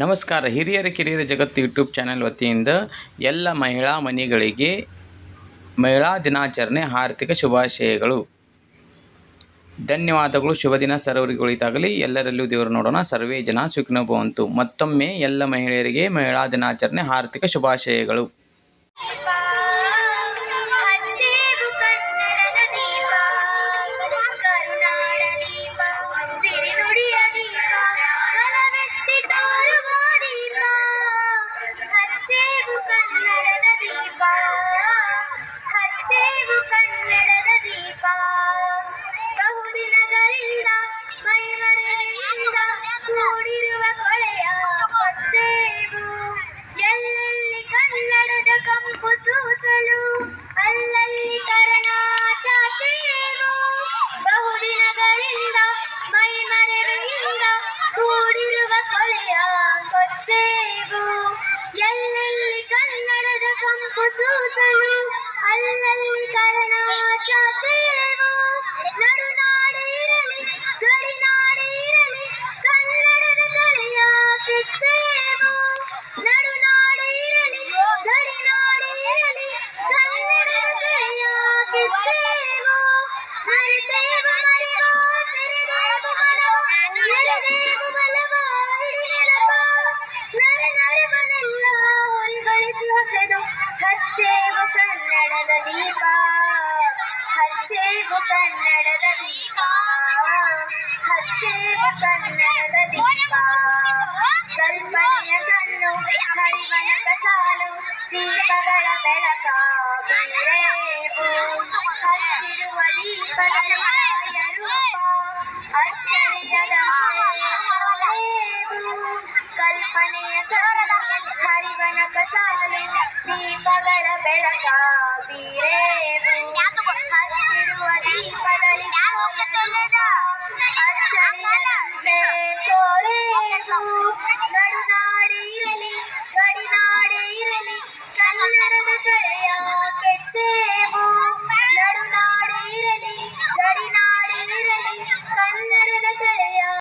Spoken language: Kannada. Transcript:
ನಮಸ್ಕಾರ. ಹಿರಿಯರ, ಕಿರಿಯರ ಜಗತ್ತು ಯೂಟ್ಯೂಬ್ ಚಾನೆಲ್ ವತಿಯಿಂದ ಎಲ್ಲ ಮಹಿಳಾ ಮನೆಗಳಿಗೆ ಮಹಿಳಾ ದಿನಾಚರಣೆ ಆರ್ಥಿಕ ಶುಭಾಶಯಗಳು. ಧನ್ಯವಾದಗಳು. ಶುಭ ದಿನ ಸರ್ವರಿಗೆ ಒಳಿತಾಗಲಿ ಎಲ್ಲರಲ್ಲೂ ದೇವರು ನೋಡೋಣ. ಸರ್ವೇ ಜನ ಸುಖಿನೋ ಭವಂತು ಮತ್ತೊಮ್ಮೆ ಎಲ್ಲ ಮಹಿಳೆಯರಿಗೆ ಮಹಿಳಾ ದಿನಾಚರಣೆ ಆರ್ಥಿಕ ಶುಭಾಶಯಗಳು. சூசனு அல்லல்லி கருணாச்சா செல்வோ நடுநாடு இரலி கடிநாடு இரலி கண்ணடது கலையாக்கி செல்வோ நடுநாடு இரலி கடிநாடு இரலி கண்ணடது கலையாக்கி செல்வோ மரி தேவ மரி ஓ திரு தேவ மனோ ಕನ್ನಡದ ದೀಪ. ಹಚ್ಚಿರುವ ಕನ್ನಡದ ದೀಪ. ಕಲ್ಪನೆಯ ಕಣ್ಣು ಹರಿವನ ಸಾಲು, ದೀಪಗಳ ಬೆಳಕಾಗಿರೇವು ಹಚ್ಚಿರುವ ದೀಪಗಳ ರೂಪ ಅಚ್ಚರಿಯದಂತೆ ಹೊಳೆವು. ಕಲ್ಪನೆಯ ಕಣ್ಣು ಹರಿವನ ಸಾಲು, ದೀಪಗಳ ಬೆಳಕ ಬೀರೇವು